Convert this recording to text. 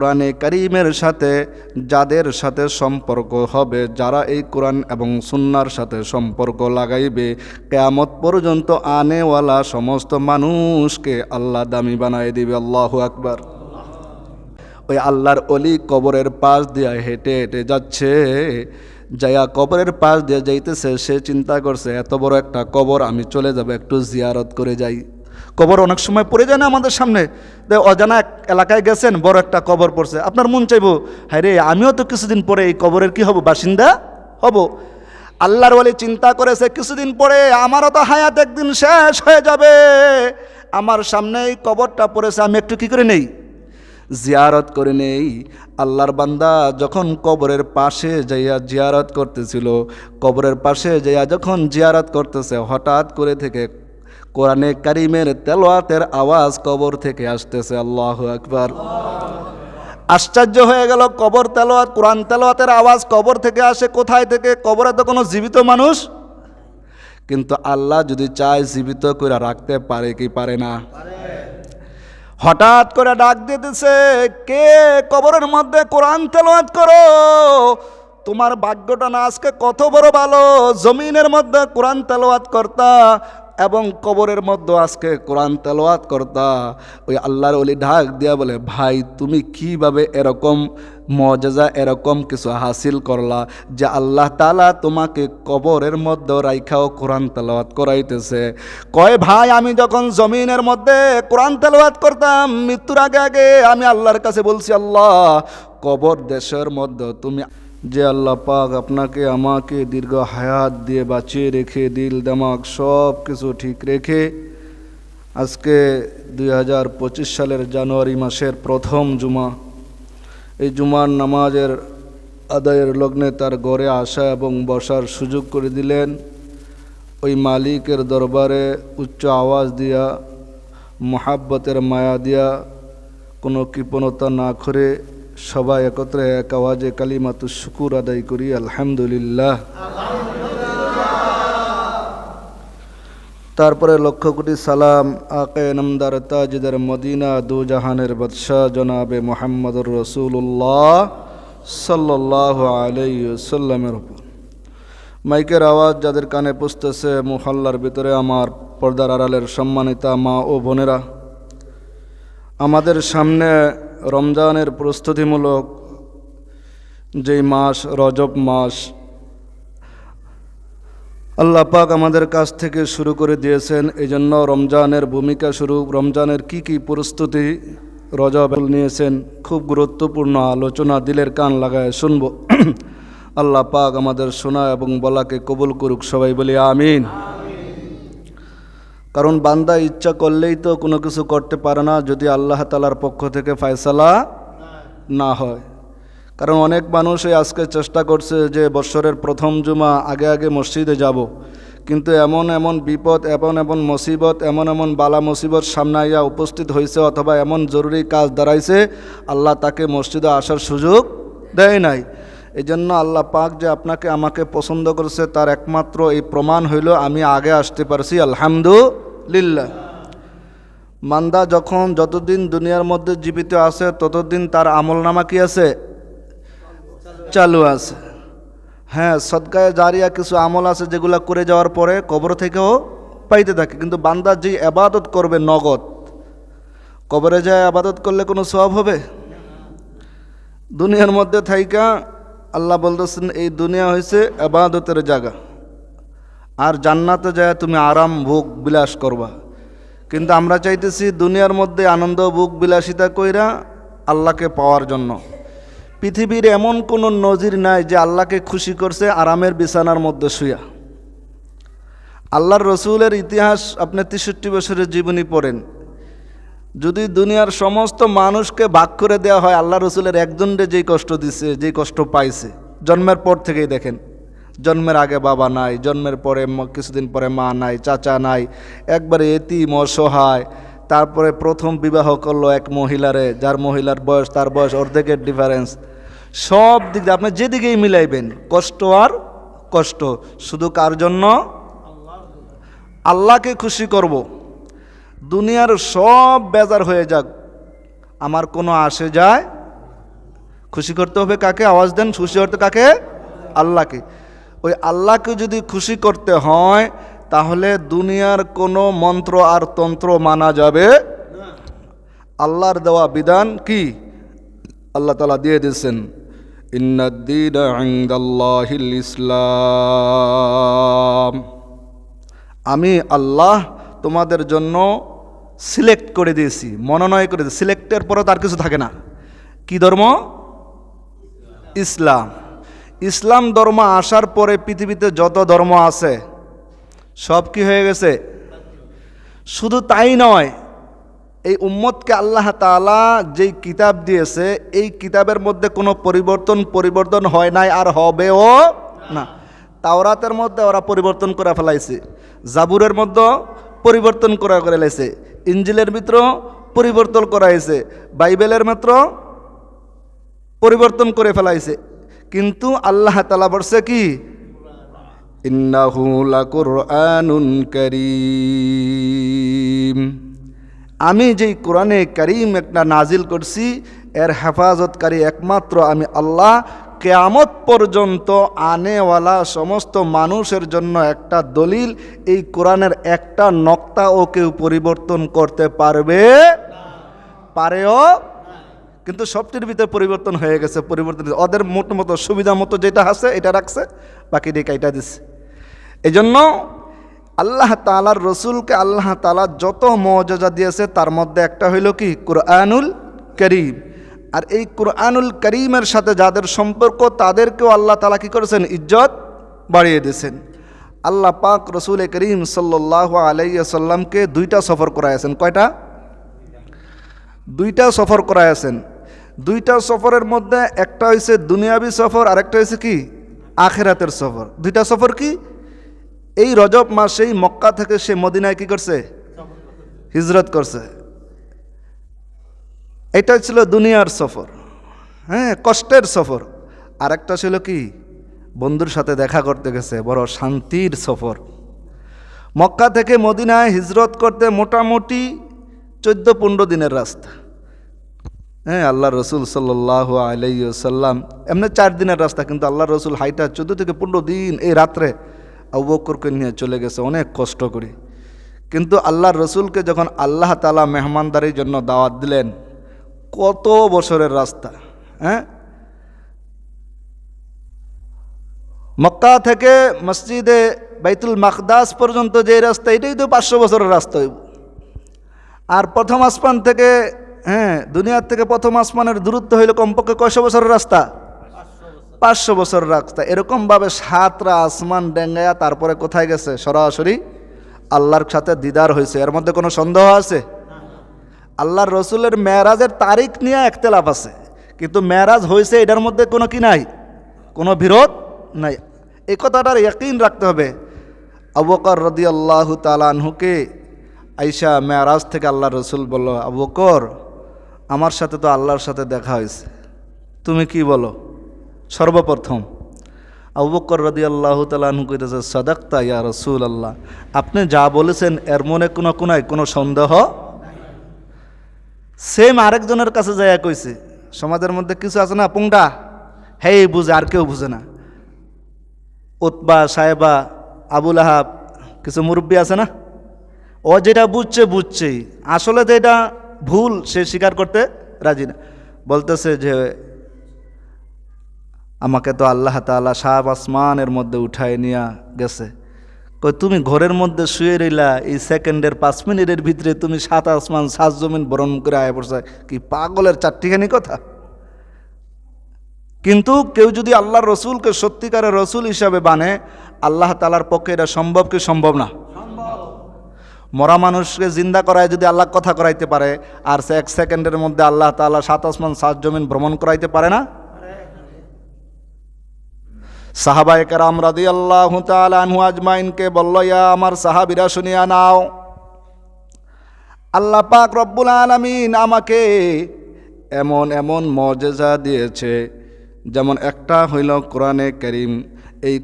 কোরআনে করিমের সাথে, যাদের সাথে সম্পর্ক হবে, যারা এই কোরআন এবং সুন্নার সাথে সম্পর্ক লাগাইবে, কেয়ামত পর্যন্ত আনেওয়ালা সমস্ত মানুষকে আল্লাহ দামি বানাই দিবে। আল্লাহ আকবার। ওই আল্লাহর অলি কবরের পাশ দিয়ে হেঁটে হেঁটে যাচ্ছে। যাইয়া কবরের পাশ দিয়ে যাইতেছে, সে চিন্তা করছে, এত বড় একটা কবর, আমি চলে যাব, একটু জিয়ারত করে যাই। কবর অনেক সময় পড়ে যায় না আমাদের সামনে। অজানা এলাকায় গেছেন, বড় একটা কবর পড়ছে। আপনার মন চাইব হ্যাঁ রে, আমিও তো কিছুদিন পরে এই কবরের কি হব, বাসিন্দা হব? আল্লাহর বলে চিন্তা করেছে, কিছুদিন পরে আমারও তো হায়াত একদিন শেষ হয়ে যাবে। আমার সামনে এই কবরটা পড়েছে, আমি একটু কি করে নেই? জিয়ারত করে নেই। আল্লাহর বান্দা যখন কবরের পাশে যাইয়া জিয়ারত করতেছিল, কবরের পাশে যাইয়া যখন জিয়ারত করতেছে, হঠাৎ করে থেকে কোরআনে কারিমের তেলোয়াতের আওয়াজ কবর থেকে আসতেছে, আল্লাহ আকবার। আশ্চর্য হয়ে গেল, কবর তেলোয়াত কোরআন তেলোয়াতের আওয়াজ কবর থেকে আসে কোথায় থেকে? কবরে তো কোনো জীবিত মানুষ? কিন্তু আল্লাহ যদি চায় জীবিত করে রাখতে পারে কি পারে না? হঠাৎ করে ডাক দিতেছে, কে কবরের মধ্যে কোরআন তেলাওয়াত করো? তোমার ভাগ্যটা না আজকে কত বড় ভালো? জমিনের মধ্যে কোরআন তেলাওয়াত করতা এবং কবরের মধ্যে আজকে কোরআন তেলাওয়াত করতা, ওই আল্লাহর ওলি ঢাক দিয়া বলে, ভাই, তুমি কীভাবে এরকম মজাজা, এরকম কিছু হাসিল করলা যে আল্লাহ তালা তোমাকে কবরের মধ্যে রাইখাও কোরআন তেলাওয়াত করাইতেছে? কয়, ভাই, আমি যখন জমিনের মধ্যে কোরআন তেলাওয়াত করতাম, মৃত্যুর আগে আগে আমি আল্লাহর কাছে বলছি, আল্লাহ, কবর দেশের মধ্যে তুমি যে আল্লাহ পাক আপনাকে, আমাকে দীর্ঘ হায়াত দিয়ে বাঁচিয়ে রেখে, দিল দামাক সব কিছু ঠিক রেখে আজকে দুই হাজার পঁচিশ সালের জানুয়ারি মাসের প্রথম জুমা, এই জুমার নামাজের আদায়ের লগ্নে তার গড়ে আসা এবং বসার সুযোগ করে দিলেন। ওই মালিকের দরবারে উচ্চ আওয়াজ দিয়া, মহাব্বতের মায়া দিয়া কোনো কৃপণতা না করে সবাই একত্রে এক আওয়াজে কালিমাতু শুকুর আদায় করি, আলহামদুলিল্লাহ। তারপরে লক্ষ কোটি সালাম আকে নমদার তাজদার মদিনা দু জাহানের বাদশাহ জনাবে মোহাম্মদুর রসুল্লাহ সাল্লাহ আলাইসাল্লামের উপর। মাইকের আওয়াজ যাদের কানে পুষতেছে, মুহাল্লার ভিতরে আমার পর্দার আড়ালের সম্মানিতা মা ও বোনেরা। আমাদের সামনে রমজানের প্রস্তুতিমূলক যেই মাস, রজব মাস, আল্লাহ পাক আমাদের কাছ থেকে শুরু করে দিয়েছেন। এই জন্য রমজানের ভূমিকা শুরু, রমজানের কি কি প্রস্তুতি রজব নিয়েছেন, খুব গুরুত্বপূর্ণ আলোচনা দিলের কান লাগায় শুনব। আল্লাহ পাক আমাদের শোনা এবং বলাকে কবুল করুক সবাই বলি আমিন। কারণ বান্দা ইচ্ছা করলেই তো কোনো কিছু করতে পারে না যদি আল্লাহ তালার পক্ষ থেকে ফয়সালা না হয়। কারণ অনেক মানুষই আজকে চেষ্টা করছে যে বৎসরের প্রথম জুমা আগে আগে মসজিদে যাব। কিন্তু এমন এমন বিপদ, এমন এমন মুসিবত, এমন এমন বালা মুসিবত সামনে আইয়া উপস্থিত হয়েছে অথবা এমন জরুরি কাজ দাঁড়াইছে, আল্লাহ তাকে মসজিদে আসার সুযোগ দেয় নাই। এই জন্য আল্লাহ পাক যে আপনাকে আমাকে পছন্দ করেছে তার একমাত্র এই প্রমাণ হইল, আমি আগে আসতে পারছি, আলহামদুলিল্লাহ। মান্দা যখন যতদিন দুনিয়ার মধ্যে জীবিত আছে, ততদিন তার আমল নামা কি আছে? চালু আছে। হ্যাঁ সদকায় জারিয়া কিছু আমল আছে যেগুলো করে যাওয়ার পরে কবর থেকেও পাইতে থাকে, কিন্তু বান্দা যে আবাদত করবে নগদ, কবরে যায় আবাদত করলে কোনো সব হবে? দুনিয়ার মধ্যে থাইকা আল্লাহ বলতেছেন, এই দুনিয়া হয়েছে আবাদতের জায়গা। আর জান্নাতে যায় তুমি আরাম, ভোগ, বিলাস করবা। কিন্তু আমরা চাইতেছি দুনিয়ার মধ্যে আনন্দ, ভোগ, বিলাসিতা কইরা আল্লাহকে পাওয়ার জন্য। পৃথিবীর এমন কোনো নজির নাই যে আল্লাহকে খুশি করছে আরামের বিছানার মধ্যে শুয়া আল্লাহর রসুলের ইতিহাস আপনি তেষট্টি বছরের জীবনী পড়েন। যদি দুনিয়ার সমস্ত মানুষকে ভাগ করে দেওয়া হয়, আল্লাহ রসুলের একজনরে যেই কষ্ট দিছে, যেই কষ্ট পাইছে, জন্মের পর থেকেই দেখেন, জন্মের আগে বাবা নাই, জন্মের পরে কিছুদিন পরে মা নাই, চাচা নাই, একবারে এতিম, অসহায়, তারপরে প্রথম বিবাহ করল এক মহিলারে, যার মহিলার বয়স, তার বয়স অর্ধেকের ডিফারেন্স সব দিক আপনি যেদিকেই মিলাইবেন, কষ্ট আর কষ্ট, শুধু কার জন্য। আল্লাহকে খুশি করব। দুনিয়ার সব বেজার হয়ে যাক। আমার কোনো আসে যায়? খুশি করতে হবে কাকে? আওয়াজ দেন, খুশি করতে কাকে? আল্লাহকে। ওই আল্লাহকে যদি খুশি করতে হয়, তাহলে দুনিয়ার কোনো মন্ত্র আর তন্ত্র মানা যাবে আল্লাহর দেওয়া বিধান কি? আল্লাহ তালা দিয়ে দিয়েছেন ইসলাম। আমি আল্লাহ তোমাদের জন্য সিলেক্ট করে দিয়েছি, মনোনয় করে দিয়েছি। সিলেক্টের পরে তার কিছু থাকে না। কি ধর্ম? ইসলাম। ইসলাম ধর্ম আসার পরে পৃথিবীতে যত ধর্ম আছে, সব কি হয়ে গেছে? শুধু তাই নয়, এই উম্মতকে আল্লাহ তাআলা যেই কিতাব দিয়েছে, এই কিতাবের মধ্যে কোনো পরিবর্তন পরিবর্তন হয় নাই আর হবেও না। তাওরাতের মধ্যে ওরা পরিবর্তন করে ফেলাইছে। জাবুরের মধ্যে পরিবর্তন করা করে লাইছে। ইঞ্জিলের ভিতর পরিবর্তন করা হয়েছে। বাইবেলের মাত্র পরিবর্তন করে ফেলাইছে কিন্তু আল্লাহ তালা বলছে কি? আমি যেই কোরআনে করিম একটা নাজিল করছি, এর হেফাজতকারী একমাত্র আমি আল্লাহ। কেয়ামত পর্যন্ত আনেওয়ালা সমস্ত মানুষের জন্য একটা দলিল, এই কোরআনের একটা নক্তা ও কেউ পরিবর্তন করতে পারবে? পারেও? কিন্তু সবটির ভিতরে পরিবর্তন হয়ে গেছে, পরিবর্তন ওদের মোটো মতো সুবিধা মতো যেটা আছে, এটা রাখছে, বাকি দিয়ে এটা দিচ্ছে এই জন্য আল্লাহ তালার রসুলকে আল্লাহ তালা যত মজা দিয়েছে, তার মধ্যে একটা হইল কি? কোরআনুল করিম। আর এই কুরআনুল করিমের সাথে যাদের সম্পর্ক, তাদেরকেও আল্লাহ তালা কি করেছেন? ইজ্জত বাড়িয়ে দিয়েছেন। আল্লাহ পাক রসুল করিম সাল্লাহ আলাইসাল্লামকে দুইটা সফর করাইছেন কয়টা? দুইটা সফর করাইছেন দুইটা সফরের মধ্যে একটা হয়েছে দুনিয়াবি সফর আর একটা হয়েছে কি? আখেরাতের সফর। দুইটা সফর কি? এই রজব মাসেই মক্কা থেকে সে মদিনায় কি করছে? হিজরত করছে। এটা ছিল দুনিয়ার সফর। হ্যাঁ কষ্টের সফর। আর একটা ছিল কি? বন্ধুর সাথে দেখা করতে গেছে, বড় শান্তির সফর। মক্কা থেকে মদিনায় হিজরত করতে মোটামুটি চোদ্দ পনেরো দিনের রাস্তা। হ্যাঁ আল্লাহ রসুল সাল্লাহ আলাইসাল্লাম এমনি চার দিনের রাস্তা, কিন্তু আল্লাহ রসুল হাইটা চোদ্দ থেকে পনেরো দিন এই রাত্রে আবুবকরকে নিয়ে চলে গেছে, অনেক কষ্ট করে। কিন্তু আল্লাহ রসুলকে যখন আল্লাহ তালা মেহমানদারির জন্য দাওয়াত দিলেন কত বছরের রাস্তা হ্যাঁ? মক্কা থেকে মসজিদে বাইতুল মাকদাস পর্যন্ত যে রাস্তা, এটাই তো পাঁচশো বছরের রাস্তা হইব। আর প্রথম আসমান থেকে হ্যাঁ দুনিয়ার থেকে প্রথম আসমানের দূরত্ব হইল কমপক্ষে কয়শো বছরের রাস্তা? পাঁচশো বছর রাস্তা। এরকমভাবে সাতরা আসমান ডেঙ্গায়া তারপরে কোথায় গেছে? সরাসরি আল্লাহর সাথে দিদার হয়েছে। এর মধ্যে কোনো সন্দেহ আছে? আল্লাহর রসুলের মেয়ারাজের তারিখ নিয়ে একতেলাফ আছে। কিন্তু মেয়ারাজ হয়েছে এটার মধ্যে কোনো কি নাই? কোনো বিরোধ নাই। এই কথাটার ইয়াকিন রাখতে হবে। আবকর রদি আল্লাহ তালানহুকে আইসা মেয়ারাজ থেকে আল্লাহ রসুল বলল আবকর আমার সাথে তো আল্লাহর সাথে দেখা হয়েছে। তুমি কি বলো? সর্বপ্রথম, আবু বকর রদি আল্লাহ তালু কইতেছে, সদাক্তা ইয়া রসুল আল্লাহ আপনি যা বলেছেন এর মনে কোনো কোনায় কোনো সন্দেহ? সেম আরেকজনের কাছে যাইয়া কইছে, সমাজের মধ্যে কিছু আছে না পুংটা হেই বুঝে, আর কেউ বুঝে না। উতবা, সাহেবা, আবুল আহাব, কিছু মুরব্বী আছে না? ও যেটা বুঝছে, বুঝছেই। আসলে তো এটা ভুল, সে স্বীকার করতে রাজি না। বলতেছে যে, আমাকে তো আল্লাহ তালা সাহাব আসমানের মধ্যে উঠায় নিয়ে গেছে। কই তুমি ঘরের মধ্যে শুয়ে রইলা, এই সেকেন্ডের পাঁচ মিনিটের ভিতরে তুমি সাত আসমান, সাত জমিন বরণ করে আয় পড়ছে। কি পাগলের চারটিখানি কথা? কিন্তু কেউ যদি আল্লাহর রসুলকে সত্যিকারের রসুল হিসাবে বানে আল্লাহ তালার পক্ষে এটা সম্ভব কি সম্ভব না? মরা মানুষকে জিন্দা করায় যদি আল্লাহ কথা করাইতে পারে, আর সে এক সেকেন্ডের মধ্যে আল্লাহ তালা সাত আসমান, সাত জমিন ভ্রমণ করাইতে পারে না? সাহাবায়ে কারাম রাদি আল্লাহ তালু আজমাইনকে বলল, ইয়া আমার সাহাবিরা, শুনিয়া নাও। আল্লাহ পাক রব্বুল আলমিন আমাকে এমন এমন মজেজা দিয়েছে, যেমন একটা হইল কোরআনে করিম। এই